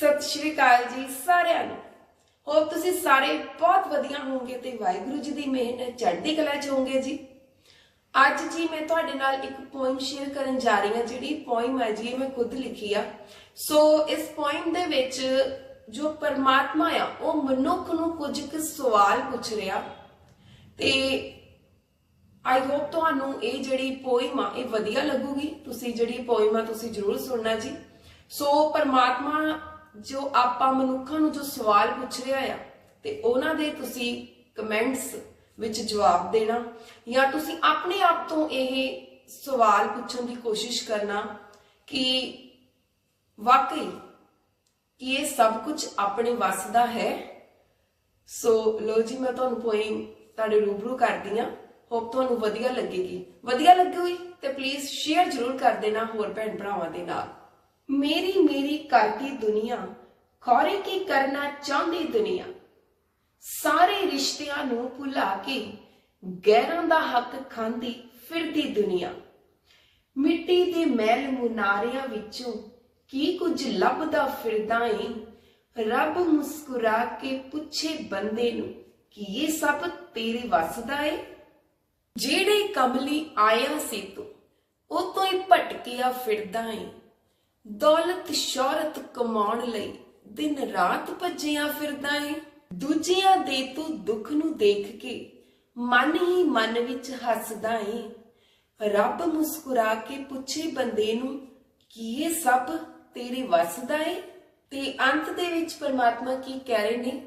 ਸਤਿ ਸ਼੍ਰੀ ਅਕਾਲ ਜੀ ਸਾਰਿਆਂ ਨੂੰ। ਹੋਪ ਤੁਸੀਂ ਸਾਰੇ ਬਹੁਤ ਵਧੀਆ ਹੋਵੋਗੇ ਤੇ ਵਾਹਿਗੁਰੂ ਜੀ ਦੀ ਮਿਹਰ ਚੜ੍ਹਦੀ ਕਲਾ ਚ ਹੋਵੋਗੇ ਜੀ। ਅੱਜ ਜੀ ਮੈਂ ਤੁਹਾਡੇ ਨਾਲ ਇੱਕ ਪੋਇਮ ਸ਼ੇਅਰ ਕਰਨ ਜਾ ਰਹੀ ਹਾਂ, ਜਿਹੜੀ ਪੋਇਮ ਹੈ ਜੀ, ਇਹ ਮੈਂ ਖੁਦ ਲਿਖੀ ਆ। ਸੋ ਇਸ ਪੋਇਮ ਦੇ ਵਿੱਚ ਜੋ ਪਰਮਾਤਮਾ ਆ, ਉਹ ਮਨੁੱਖ ਨੂੰ ਕੁਝ ਕੁ ਸਵਾਲ ਪੁੱਛ ਰਿਹਾ। ਤੇ ਆਈ ਹੋਪ ਤੁਹਾਨੂੰ ਇਹ ਜਿਹੜੀ ਪੋਇਮ ਆ, ਇਹ ਵਧੀਆ ਲੱਗੂਗੀ। ਤੁਸੀਂ ਜਿਹੜੀ ਪੋਇਮ ਆ, ਤੁਸੀਂ ਜ਼ਰੂਰ ਸੁਣਨਾ ਜੀ। ਸੋ ਪਰਮਾਤਮਾ ਜੋ ਆਪਾਂ ਮਨੁੱਖਾਂ ਨੂੰ ਜੋ ਸਵਾਲ ਪੁੱਛ ਰਿਹਾ ਆ, ਤੇ ਉਹਨਾਂ ਦੇ ਤੁਸੀਂ ਕਮੈਂਟਸ ਵਿੱਚ ਜਵਾਬ ਦੇਣਾ, ਜਾਂ ਤੁਸੀਂ ਆਪਣੇ ਆਪ ਤੋਂ ਇਹ ਸਵਾਲ ਪੁੱਛਣ ਦੀ ਕੋਸ਼ਿਸ਼ ਕਰਨਾ ਕਿ ਵਾਕਈ ਕਿ ਇਹ ਸਭ ਕੁਝ ਆਪਣੇ ਵੱਸ ਦਾ ਹੈ? ਸੋ ਲੋ ਜੀ, ਮੈਂ ਤੁਹਾਨੂੰ ਪੋਇਮ ਤੁਹਾਡੇ ਰੂਬਰੂ ਕਰਦੀ ਆ ਹੋਪ ਤੁਹਾਨੂੰ ਵਧੀਆ ਲੱਗੇਗੀ। ਵਧੀਆ ਲੱਗੀ ਤੇ ਪਲੀਜ਼ ਸ਼ੇਅਰ ਜ਼ਰੂਰ ਕਰ ਦੇਣਾ ਹੋਰ ਭੈਣ ਭਰਾਵਾਂ ਦੇ ਨਾਲ। ਮੇਰੀ ਮੇਰੀ ਕਰਦੀ ਦੁਨੀਆ, ਖੌਰੇ ਕੀ ਕਰਨਾ ਚਾਹੁੰਦੀ ਦੁਨੀਆ। ਸਾਰੇ ਰਿਸ਼ਤਿਆਂ ਨੂੰ ਭੁਲਾ ਕੇ ਗੈਰਾਂ ਦਾ ਹੱਕ ਖਾਂਦੀ ਫਿਰਦੀ ਦੁਨੀਆ। ਮਿੱਟੀ ਦੇ ਮੈਲ ਮੁਨਾਰਿਆਂ ਵਿੱਚੋਂ ਕੀ ਕੁਝ ਲੱਭਦਾ ਫਿਰਦਾ ਏ? ਰੱਬ ਮੁਸਕਰਾ ਕੇ ਪੁੱਛੇ ਬੰਦੇ ਨੂੰ, ਕਿ ਇਹ ਸਭ ਤੇਰੇ ਵਸਦਾ ਏ? ਜਿਹੜੇ ਕਮਲੀ ਆਇਆ ਸੀ ਤੂੰ, ਉਹ ਤੋਂ ਹੀ ਭਟਕਿਆ ਫਿਰਦਾ ਏ। ਦੌਲਤ ਸ਼ੌਹਰਤ ਕਮਾਉਣ ਲਈ ਦਿਨ ਰਾਤ ਭੱਜਿਆ ਫਿਰਦਾ ਏ। ਦੂਜਿਆਂ ਦੇ ਤੂੰ ਦੁੱਖ ਨੂੰ ਦੇਖ ਕੇ ਮਨ ਹੀ ਮਨ ਵਿੱਚ ਹੱਸਦਾ ਏ। ਰੱਬ ਮੁਸਕਰਾ ਕੇ ਪੁੱਛੇ ਬੰਦੇ ਨੂੰ, ਕੀ ਇਹ ਸਭ ਤੇਰੇ ਵਸਦਾ ਏ? ਤੇ ਅੰਤ ਦੇ ਵਿੱਚ ਪਰਮਾਤਮਾ ਕੀ ਕਹਿ ਰਹੇ ਨੇ?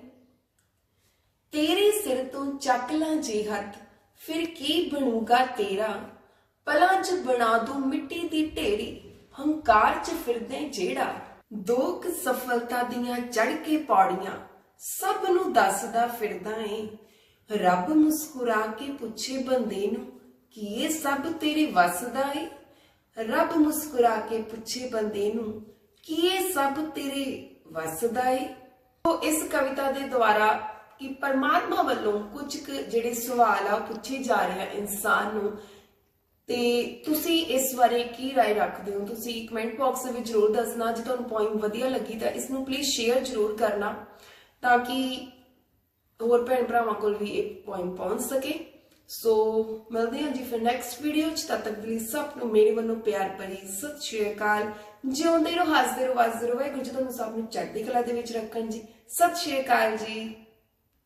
ਤੇਰੇ ਸਿਰ ਤੋਂ ਚੱਕ ਲਾਂ ਜੇ ਹੱਥ, ਫਿਰ ਕੀ ਬਣੂਗਾ ਤੇਰਾ? ਪਲਾਂ 'ਚ ਬਣਾ ਦੂੰ ਮਿੱਟੀ ਦੀ ਹੰਕਾਰ 'ਚ ਫਿਰਦੇ ਜਿਹੜਾ ਦੋਕ ਸਫਲਤਾ ਦੀਆਂ ਚੜ ਕੇ ਪੌੜੀਆਂ ਸਭ ਨੂੰ ਦੱਸਦਾ ਫਿਰਦਾ ਏ। ਰੱਬ ਮੁਸਕਰਾ ਕੇ ਪੁੱਛੇ ਬੰਦੇ ਨੂੰ, ਕੀ ਇਹ ਸਭ ਤੇਰੇ ਵੱਸ ਦਾ ਏ? ਰੱਬ ਮੁਸਕਰਾ ਕੇ ਪੁੱਛੇ ਬੰਦੇ ਨੂੰ, ਕੀ ਇਹ ਸਭ ਤੇਰੇ ਵੱਸ ਦਾ ਏ? ਉਹ ਇਸ ਕਵਿਤਾ ਦੇ ਦੁਆਰਾ ਕਿ ਪਰਮਾਤਮਾ ਵੱਲੋਂ ਕੁਝ ਕੁ ਜਿਹੜੇ ਸਵਾਲ ਆ ਪੁੱਛੇ ਜਾ ਰਹੇ ਆ ਇਨਸਾਨ ਨੂੰ। ਤੇ ਤੁਸੀਂ ਇਸ ਬਾਰੇ ਕੀ رائے ਰੱਖਦੇ ਹੋ ਤੁਸੀਂ ਕਮੈਂਟ ਬਾਕਸ ਦੇ ਵਿੱਚ ਜ਼ਰੂਰ ਦੱਸਣਾ ਜੇ ਤੁਹਾਨੂੰ ਪੋਇੰਟ ਵਧੀਆ ਲੱਗੀ ਤਾਂ ਇਸ ਨੂੰ ਪਲੀਜ਼ ਸ਼ੇਅਰ ਜ਼ਰੂਰ ਕਰਨਾ ਤਾਂ ਕਿ ਹੋਰ ਭੈਣ ਭਰਾਵਾਂ ਕੋਲ ਵੀ ਇਹ ਪੋਇੰਟ ਪਹੁੰਚ ਸਕੇ ਸੋ ਮਿਲਦੇ ਹਾਂ ਜੀ ਫਿਰ ਨੈਕਸਟ ਵੀਡੀਓ ਚ ਤਦ ਤੱਕ ਲਈ ਸਭ ਨੂੰ ਮੇਰੇ ਵੱਲੋਂ ਪਿਆਰ ਭਰੀ ਸਤਿ ਸ਼੍ਰੀ ਅਕਾਲ ਜਿਉਂਦੇ ਰਹੋ ਹੱਸਦੇ ਰਹੋ ਵਸਦੇ ਰਹੋ ਵਾਹਿਗੁਰੂ ਜੀ ਤੁਹਾਨੂੰ ਸਭ ਨੂੰ ਚੜ੍ਹਦੀ ਕਲਾ ਦੇ ਵਿੱਚ ਰੱਖਣ ਜੀ ਸਤਿ ਸ਼੍ਰੀ ਅਕਾਲ ਜੀ